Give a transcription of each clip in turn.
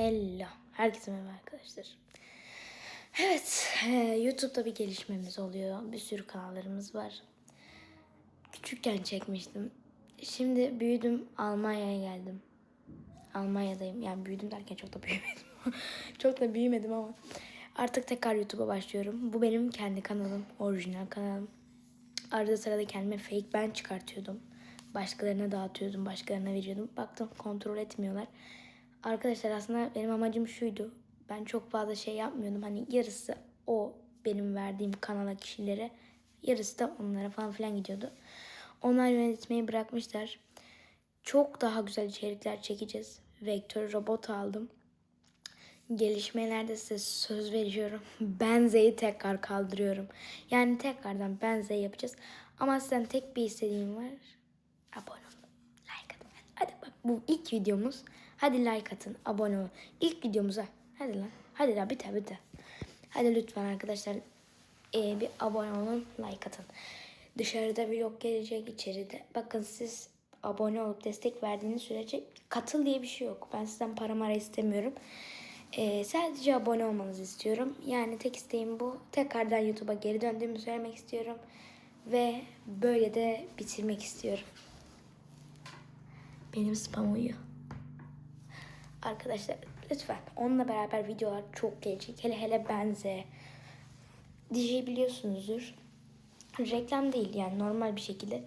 Hello. Herkese merhaba arkadaşlar. Evet, e, YouTube'da bir gelişmemiz oluyor. Bir sürü kanallarımız var. Küçükken çekmiştim. Şimdi büyüdüm, Almanya'ya geldim. Almanya'dayım. Yani büyüdüm derken çok da büyümedim. çok da büyümedim ama artık tekrar YouTube'a başlıyorum. Bu benim kendi kanalım, orijinal kanalım. Arada sırada kendime fake ben çıkartıyordum. Başkalarına dağıtıyordum, başkalarına veriyordum. Baktım kontrol etmiyorlar. Arkadaşlar aslında benim amacım şuydu. Ben çok fazla şey yapmıyordum. Hani yarısı o benim verdiğim kanala kişilere, yarısı da onlara falan filan gidiyordu. Onlar yönetmeyi bırakmışlar. Çok daha güzel içerikler çekeceğiz. Vektör robot aldım. Gelişmelerde size söz veriyorum. Benze'yi tekrar kaldırıyorum. Yani tekrardan Benze yapacağız. Ama sizden tek bir istediğim var. Abone olun. Like atın. Hadi bak bu ilk videomuz. Hadi like atın. Abone olun. İlk videomuza. Hadi lan. Hadi lan biter biter. Hadi lütfen arkadaşlar ee, bir abone olun. Like atın. Dışarıda vlog gelecek içeride. Bakın siz abone olup destek verdiğiniz sürece katıl diye bir şey yok. Ben sizden para mara istemiyorum. Ee, sadece abone olmanızı istiyorum. Yani tek isteğim bu. Tekrardan YouTube'a geri döndüğümü söylemek istiyorum. Ve böyle de bitirmek istiyorum. Benim spam uyuyor. Arkadaşlar lütfen onunla beraber videolar çok gelecek. Hele hele benze. DJ biliyorsunuzdur. Reklam değil yani normal bir şekilde.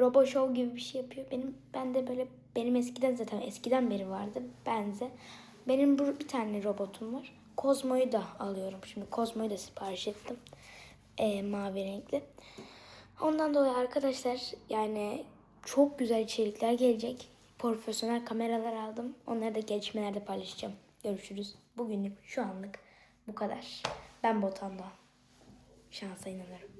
Robo Show gibi bir şey yapıyor. Benim ben de böyle benim eskiden zaten eskiden beri vardı benze. Benim bu bir tane robotum var. Kozmo'yu da alıyorum. Şimdi Kozmo'yu da sipariş ettim. Ee, mavi renkli. Ondan dolayı arkadaşlar yani çok güzel içerikler gelecek. Profesyonel kameralar aldım. Onları da gelişmelerde paylaşacağım. Görüşürüz. Bugünlük şu anlık bu kadar. Ben Botan'da. Şansa inanırım.